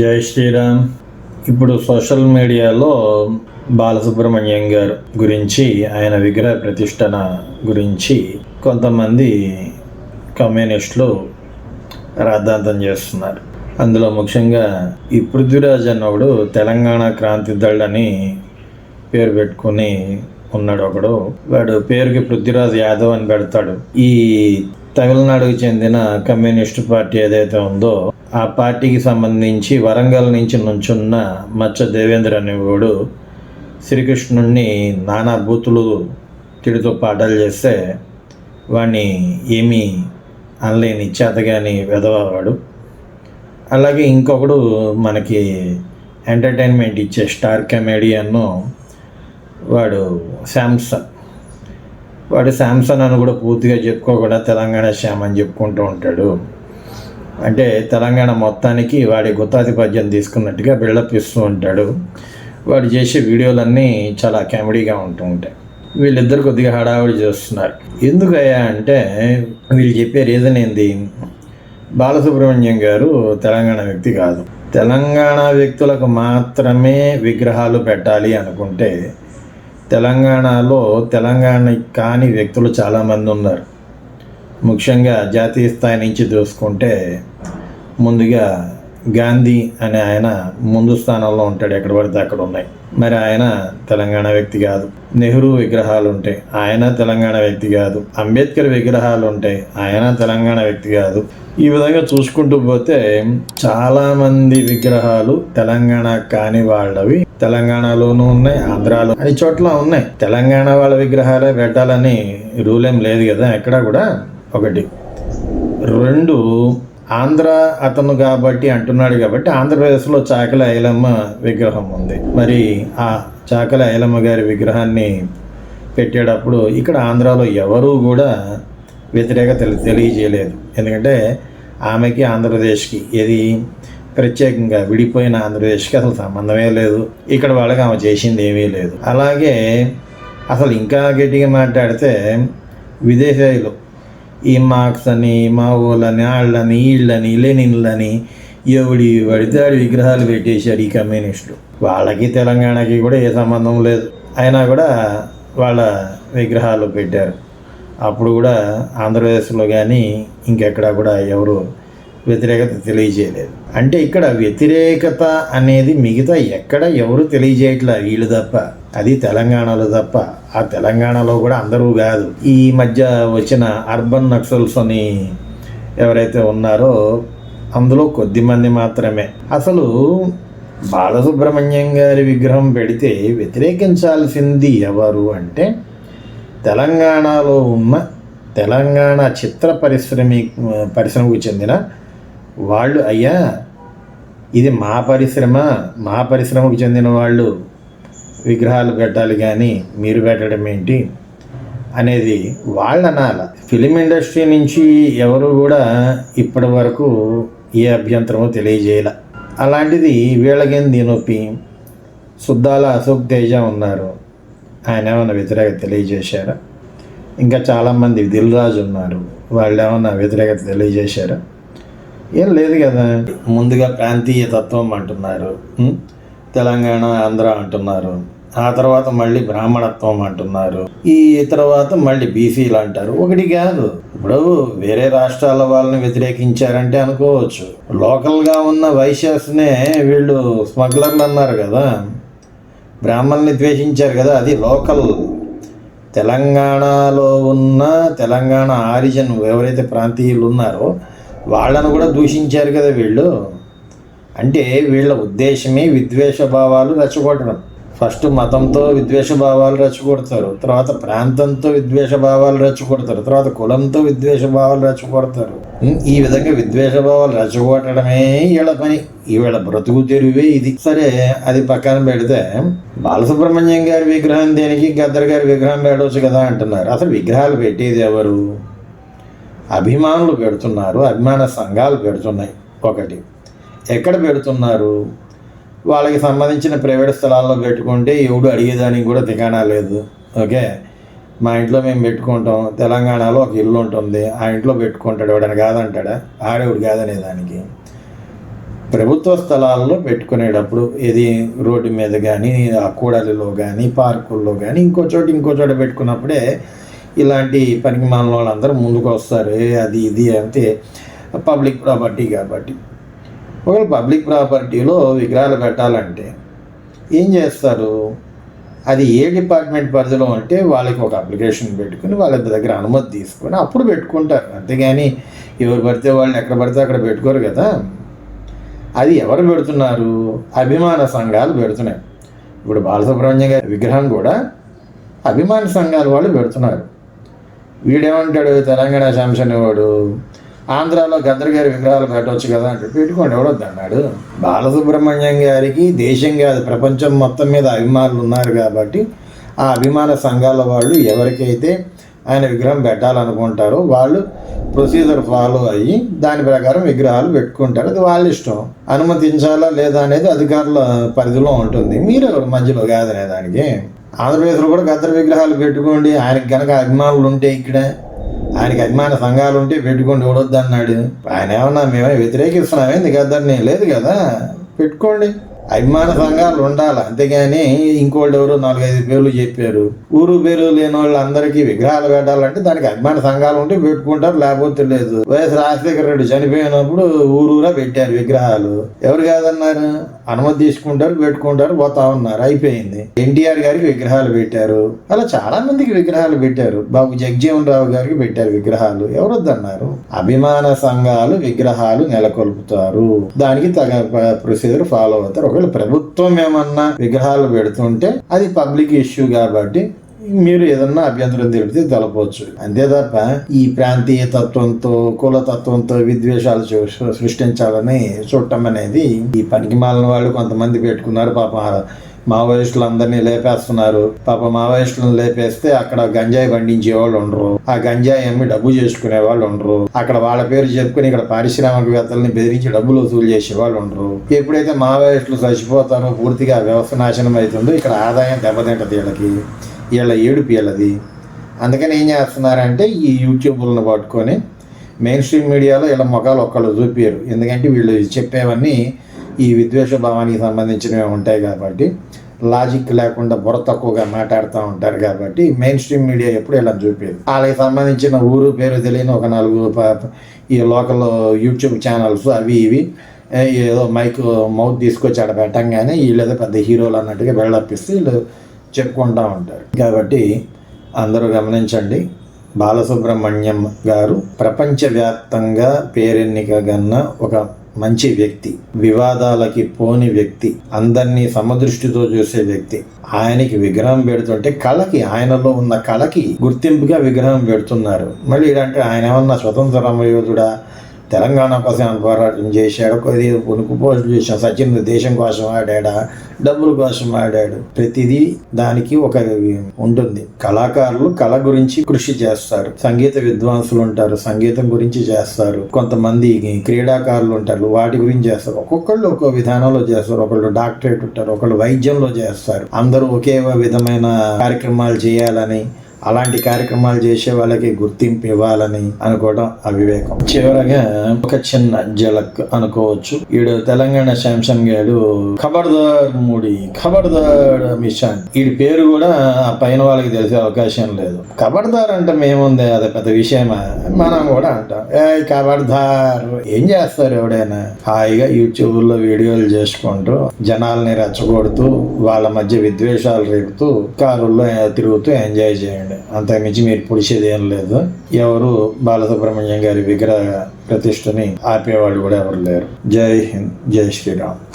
జై శ్రీరామ్. ఇప్పుడు సోషల్ మీడియాలో బాలసుబ్రహ్మణ్యం గారు గురించి ఆయన విగ్రహ ప్రతిష్టన గురించి కొంతమంది కమ్యూనిస్టులు రాద్ధాంతం చేస్తున్నారు. అందులో ముఖ్యంగా ఈ పృథ్వీరాజ్ అన్నవాడు తెలంగాణ క్రాంతి దళ్ పేరు పెట్టుకుని ఉన్నాడు ఒకడు వాడు పేరుకి పృథ్వీరాజ్ యాదవ్ అని పెడతాడు. ఈ తమిళనాడుకు చెందిన కమ్యూనిస్ట్ పార్టీ ఏదైతే ఉందో ఆ పార్టీకి సంబంధించి వరంగల్ నుంచి నుంచున్న మచ్చ దేవేంద్ర అనేవాడు శ్రీకృష్ణుణ్ణి నానా బూతులు తిడుతూ పాఠాలు చేస్తే వాడిని ఏమీ అనలేని చేతగాని వెదవవాడు అలాగే ఇంకొకడు మనకి ఎంటర్టైన్మెంట్ ఇచ్చే స్టార్ కమెడియన్ను వాడు శాంసంగ్ వాడు శాంసన్ అని కూడా పూర్తిగా చెప్పుకోకుండా తెలంగాణ శ్యామ్ అని చెప్పుకుంటూ ఉంటాడు. అంటే తెలంగాణ మొత్తానికి వాడి గుత్తాధిపత్యం తీసుకున్నట్టుగా బిల్డప్ ఇస్తూ ఉంటాడు. వాడు చేసే వీడియోలన్నీ చాలా కామెడీగా ఉంటూ ఉంటాయి. వీళ్ళిద్దరు కొద్దిగా హడావిడి చేస్తున్నారు. ఎందుకయ్యా అంటే వీళ్ళు చెప్పే రీజన్ ఏంది? బాలసుబ్రహ్మణ్యం గారు తెలంగాణ వ్యక్తి కాదు. తెలంగాణ వ్యక్తులకు మాత్రమే విగ్రహాలు పెట్టాలి అనుకుంటే తెలంగాణలో తెలంగాణ కాని వ్యక్తులు చాలామంది ఉన్నారు ముఖ్యంగా జాతీయ స్థాయి నుంచి చూసుకుంటే ముందుగా గాంధీ అనే ఆయన ముందు స్థానంలో ఉంటాడు ఎక్కడ పడితే అక్కడ ఉన్నాయి. మరి ఆయన తెలంగాణ వ్యక్తి కాదు. నెహ్రూ విగ్రహాలు ఉంటాయి ఆయన తెలంగాణ వ్యక్తి కాదు. అంబేద్కర్ విగ్రహాలు ఉంటాయి ఆయన తెలంగాణ వ్యక్తి కాదు. ఈ విధంగా చూసుకుంటూ పోతే చాలామంది విగ్రహాలు తెలంగాణ కాని వాళ్ళవి తెలంగాణలోనూ ఉన్నాయి ఆంధ్రాలో అన్ని చోట్ల ఉన్నాయి. తెలంగాణ వాళ్ళ విగ్రహాలే పెట్టాలని రూల్ ఏం లేదు కదా ఎక్కడ కూడా? ఒకటి. రెండు ఆంధ్ర అతను కాబట్టి అంటున్నాడు కాబట్టి ఆంధ్రప్రదేశ్లో చాకల ఐలమ్మ విగ్రహం ఉంది. మరి ఆ చాకల ఐలమ్మ గారి విగ్రహాన్ని పెట్టేటప్పుడు ఇక్కడ ఆంధ్రాలో ఎవరూ కూడా వ్యతిరేకత తెలియజేయలేదు. ఎందుకంటే ఆమెకి ఆంధ్రప్రదేశ్కి ఏది ప్రత్యేకంగా విడిపోయిన ఆంధ్రప్రదేశ్కి అసలు సంబంధమే లేదు. ఇక్కడ వాళ్ళకి ఆమె చేసింది ఏమీ లేదు. అలాగే అసలు ఇంకా గట్టిగా మాట్లాడితే విదేశాలు ఈ మార్క్స్ అని మా ఊళ్ళని వాళ్ళని వీళ్ళని లెనిన్లని ఎవడి పడితే ఆడి విగ్రహాలు పెట్టేశారు ఈ కమ్యూనిస్టులు. వాళ్ళకి తెలంగాణకి కూడా ఏ సంబంధం లేదు. అయినా కూడా వాళ్ళ విగ్రహాలు పెట్టారు. అప్పుడు కూడా ఆంధ్రప్రదేశ్లో కానీ ఇంకెక్కడా కూడా ఎవరు వ్యతిరేకత తెలియజేయలేదు. అంటే ఇక్కడ వ్యతిరేకత అనేది మిగతా ఎక్కడ ఎవరు తెలియజేయట్లా వీళ్ళు తప్ప. అది తెలంగాణలో తప్ప. ఆ తెలంగాణలో కూడా అందరూ కాదు. ఈ మధ్య వచ్చిన అర్బన్ నక్సల్స్ అని ఎవరైతే ఉన్నారో అందులో కొద్దిమంది మాత్రమే. అసలు బాలసుబ్రహ్మణ్యం గారి విగ్రహం పెడితే వ్యతిరేకించాల్సింది ఎవరు అంటే తెలంగాణలో ఉన్న తెలంగాణ చిత్ర పరిశ్రమ పరిశ్రమకు చెందిన వాళ్ళు అయ్యా ఇది మా పరిశ్రమ మా పరిశ్రమకు చెందిన వాళ్ళు. విగ్రహాలు పెట్టాలి కానీ మీరు పెట్టడం ఏంటి? అనేది వాళ్ళ అనాల. ఫిలిం ఇండస్ట్రీ నుంచి ఎవరు కూడా ఇప్పటి వరకు ఏ అభ్యంతరమో తెలియజేయాల. అలాంటిది వీళ్ళకేంది నొప్పి? సుద్దాల అశోక్ తేజ ఉన్నారు. ఆయన ఏమైనా వ్యతిరేకత తెలియజేశారా? ఇంకా చాలామంది దిల్ రాజు ఉన్నారు. వాళ్ళు ఏమైనా వ్యతిరేకత తెలియజేశారా? ఏం లేదు కదా. ముందుగా ప్రాంతీయ తత్వం అంటున్నారు? తెలంగాణ ఆంధ్ర అంటున్నారు. ఆ తర్వాత మళ్ళీ బ్రాహ్మణత్వం అంటున్నారు. ఈ తర్వాత మళ్ళీ బీసీలు అంటారు. ఒకటి కాదు. ఇప్పుడు వేరే రాష్ట్రాల వాళ్ళని వ్యతిరేకించారంటే అనుకోవచ్చు. లోకల్గా ఉన్న వైశ్యాస్నే వీళ్ళు స్మగ్లర్లు అన్నారు కదా. బ్రాహ్మణుల్ని ద్వేషించారు కదా. అది లోకల్. తెలంగాణలో ఉన్న తెలంగాణ ఆరిజిన్ ఎవరైతే ప్రాంతీయులు ఉన్నారో వాళ్ళను కూడా దూషించారు కదా వీళ్ళు. అంటే వీళ్ళ ఉద్దేశమే విద్వేష భావాలు రెచ్చగొట్టడం. ఫస్ట్ మతంతో విద్వేష భావాలు రెచ్చగొడతారు. తర్వాత ప్రాంతంతో విద్వేష భావాలు రెచ్చగొడతారు. తర్వాత కులంతో విద్వేష భావాలు రెచ్చగొడతారు. ఈ విధంగా విద్వేష భావాలు రెచ్చగొట్టడమే వీళ్ళ పని. వీళ్ళ బ్రతుకు తెరువే ఇది. సరే అది పక్కన పెడితే బాలసుబ్రహ్మణ్యం గారి విగ్రహం దేనికి? గద్దర్ గారి విగ్రహం పెట్టవచ్చు కదా అంటున్నారు. అసలు విగ్రహాలు పెట్టేది ఎవరు? అభిమానులు పెడుతున్నారు అభిమాన సంఘాలు పెడుతున్నాయి. ఒకటి ఎక్కడ పెడుతున్నారు? వాళ్ళకి సంబంధించిన ప్రైవేట్ స్థలాల్లో పెట్టుకుంటే ఎవడు అడిగేదానికి కూడా దిగానా లేదు. ఓకే? మా ఇంట్లో మేము పెట్టుకుంటాం. తెలంగాణలో ఒక ఇల్లు ఉంటుంది. ఆ ఇంట్లో పెట్టుకుంటాడు. ఎవడని కాదంటాడా? ఆడేవుడు కాదనే దానికి ప్రభుత్వ స్థలాల్లో పెట్టుకునేటప్పుడు ఇది రోడ్డు మీద కానీ ఆ కూడలిలో కానీ పార్కుల్లో కానీ ఇంకో చోట ఇంకో చోట పెట్టుకున్నప్పుడే ఇలాంటి పనికి మన వాళ్ళందరూ ముందుకు వస్తారు. అది ఇది అంటే పబ్లిక్ ప్రాపర్టీ కాబట్టి. ఒకవేళ పబ్లిక్ ప్రాపర్టీలో విగ్రహాలు పెట్టాలంటే ఏం చేస్తారు? అది ఏ డిపార్ట్మెంట్ పరిధిలో ఉంటే వాళ్ళకి ఒక అప్లికేషన్ పెట్టుకుని వాళ్ళ దగ్గర అనుమతి తీసుకొని అప్పుడు పెట్టుకుంటారు. అంతేగాని ఎవరు పడితే వాళ్ళు ఎక్కడ పడితే అక్కడ పెట్టుకోరు కదా. అది ఎవరు పెడుతున్నారు? అభిమాన సంఘాలు పెడుతున్నాయి. ఇప్పుడు బాలసుబ్రహ్మణ్యం గారి విగ్రహం కూడా అభిమాన సంఘాల వాళ్ళు పెడుతున్నారు. వీడేమంటాడు? తెలంగాణ శాంసన్ వాడు. ఆంధ్రాలో గద్దర్ గారి విగ్రహాలు పెట్టవచ్చు కదా అంటే పెట్టుకోండి ఎవడొద్దు అన్నాడు. బాలసుబ్రహ్మణ్యం గారికి దేశం కాదు ప్రపంచం మొత్తం మీద అభిమానులు ఉన్నారు కాబట్టి ఆ అభిమాన సంఘాల వాళ్ళు ఎవరికైతే ఆయన విగ్రహం పెట్టాలనుకుంటారో వాళ్ళు ప్రొసీజర్ ఫాలో అయ్యి దాని ప్రకారం విగ్రహాలు పెట్టుకుంటారు. అది వాళ్ళ ఇష్టం. అనుమతించాలా లేదా అనేది అధికారుల పరిధిలో ఉంటుంది. మీరు మధ్యలో కాదనే దానికి. ఆంధ్రప్రదేశ్లో కూడా గద్దర విగ్రహాలు పెట్టుకోండి. ఆయనకి కనుక అభిమానులు ఉంటే ఇక్కడ ఆయనకి అభిమాన సంఘాలు ఉంటే పెట్టుకోండి ఎవడొద్దు అన్నాడు ఆయన ఏమన్నా మేమే వ్యతిరేకిస్తున్నామేంది గద్దరిని? లేదు కదా. పెట్టుకోండి. అభిమాన సంఘాలు ఉండాలి అంతేగాని ఇంకోళ్ళు ఎవరు నాలుగైదు పేర్లు చెప్పారు. ఊరు పేరు లేని వాళ్ళందరికీ విగ్రహాలు పెట్టాలంటే దానికి అభిమాన సంఘాలు ఉంటే పెట్టుకుంటారు లేకపోతే లేదు. వైఎస్ రాజశేఖర రెడ్డి చనిపోయినప్పుడు ఊరూరా పెట్టారు విగ్రహాలు. ఎవరు కాదన్నారు? అనుమతి తీసుకుంటారు పెట్టుకుంటారు పోతా ఉన్నారు. అయిపోయింది. ఎన్టీఆర్ గారికి విగ్రహాలు పెట్టారు. అలా చాలా మందికి విగ్రహాలు పెట్టారు. బాబు జగజీవన్ రావు గారికి పెట్టారు విగ్రహాలు. ఎవరు వద్దన్నారు అభిమాన సంఘాలు విగ్రహాలు నెలకొల్పుతారు. దానికి తగ ప్రొసీజర్ ఫాలో అవుతారు. ఒకవేళ ప్రభుత్వం ఏమన్నా విగ్రహాలు పెడుతుంటే అది పబ్లిక్ ఇష్యూ కాబట్టి మీరు ఏదన్నా అభ్యంతరం తెలిపితే తెలపవచ్చు అంతే తప్ప ఈ ప్రాంతీయ తత్వంతో కులతత్వంతో విద్వేషాలు చూ- సృష్టించాలని చూడటం అనేది ఈ పనికి మాలిన వాళ్ళు కొంతమంది పెట్టుకున్నారు పాపం మావోయిస్టులు అందరినీ లేపేస్తున్నారు. పాప మావోయిస్టులను లేపేస్తే అక్కడ గంజాయి పండించే వాళ్ళు ఉండరు. ఆ గంజాయి అమ్మి డబ్బు చేసుకునే వాళ్ళు ఉండరు. అక్కడ వాళ్ళ పేరు చెప్పుకుని ఇక్కడ పారిశ్రామికవేత్తల్ని బెదిరించి డబ్బులు వసూలు చేసే వాళ్ళు ఉండరు. ఎప్పుడైతే మావోయిస్టులు చచ్చిపోతారో పూర్తిగా వ్యవస్థ నాశనం అవుతుందో ఇక్కడ ఆదాయం దెబ్బతింటది వీళ్ళకి. వీళ్ళ ఏడుపు వీళ్ళది. అందుకని ఏం చేస్తున్నారంటే ఈ యూట్యూబ్లను పట్టుకొని మెయిన్ స్ట్రీమ్ మీడియాలో వీళ్ళ ముఖాలు ఒక్కళ్ళు చూపారు ఎందుకంటే వీళ్ళు చెప్పేవన్నీ ఈ విద్వేష భావానికి సంబంధించినవి ఉంటాయి కాబట్టి లాజిక్ లేకుండా బుర్ర తక్కువగా మాట్లాడుతూ ఉంటారు కాబట్టి మెయిన్ స్ట్రీమ్ మీడియా ఎప్పుడు ఇలా చూపేది. వాళ్ళకి సంబంధించిన ఊరు పేరు తెలియని ఒక నాలుగు ఈ లోకల్ యూట్యూబ్ ఛానల్స్ అవి ఇవి ఏదో మైక్ మౌత్ తీసుకొచ్చి ఆడ పెట్టంగానే వీళ్ళు ఏదో పెద్ద హీరోలు అన్నట్టుగా బిల్డప్ ఇస్తే వీళ్ళు చెప్పుకుంటూ ఉంటారు. కాబట్టి అందరూ గమనించండి బాలసుబ్రహ్మణ్యం గారు ప్రపంచవ్యాప్తంగా పేరెన్నిక గన్న ఒక మంచి వ్యక్తి వివాదాలకి పోని వ్యక్తి అందరినీ సమదృష్టితో చూసే వ్యక్తి. ఆయనకి విగ్రహం పెడుతుంటే కళకి ఆయనలో ఉన్న కళకి గుర్తింపుగా విగ్రహం పెడుతున్నారు. మళ్ళీ ఇలాంటి ఆయన ఏమన్నా స్వతంత్ర రామయోధుడా? తెలంగాణ కోసం ఆయన పోరాటం చేశాడు. కొద్ది పుణుకు పోస్టులు చేశాడు. సచిన్ దేశం కోసం ఆడాడా? డబ్బుల కోసం ఆడాడు. ప్రతిదీ దానికి ఒక ఉంటుంది. కళాకారులు కళ గురించి కృషి చేస్తారు. సంగీత విద్వాంసులు ఉంటారు. సంగీతం గురించి చేస్తారు. కొంతమంది క్రీడాకారులు ఉంటారు. వాటి గురించి చేస్తారు. ఒక్కొక్కళ్ళు ఒక్కో విధానంలో చేస్తారు. ఒకళ్ళు డాక్టరేట్ ఉంటారు. ఒకళ్ళు వైద్యంలో చేస్తారు. అందరూ ఒకే విధమైన కార్యక్రమాలు చేయాలని అలాంటి కార్యక్రమాలు చేసే వాళ్ళకి గుర్తింపు ఇవ్వాలని అనుకోవడం అవివేకం. చివరగా ఒక చిన్న జలక్ అనుకోవచ్చు. ఈడు తెలంగాణ శాంసంగ్ గారు ఖబర్దార్ మూడి ఖబర్దార్ మిషన్. ఈడి పేరు కూడా ఆ పైన వాళ్ళకి తెలిసే అవకాశం లేదు. ఖబర్దార్ అంటే మేముంది అది పెద్ద విషయమా? మనం కూడా అంటాం. ఏ ఖబర్దార్ ఏం చేస్తారు ఎవడైనా? హాయిగా యూట్యూబ్లో వీడియోలు చేసుకుంటూ జనాల్ని రెచ్చగొడుతూ వాళ్ళ మధ్య విద్వేషాలు రేపుతూ కారుల్లో తిరుగుతూ ఎంజాయ్ చేయండి. అంతకుమించి మీరు పొడిచేది ఏం లేదు. ఎవరు బాలసుబ్రహ్మణ్యం గారి విగ్రహ ప్రతిష్టని ఆపేవాళ్ళు కూడా ఎవరు లేరు. జై హింద్ జై శ్రీరామ్.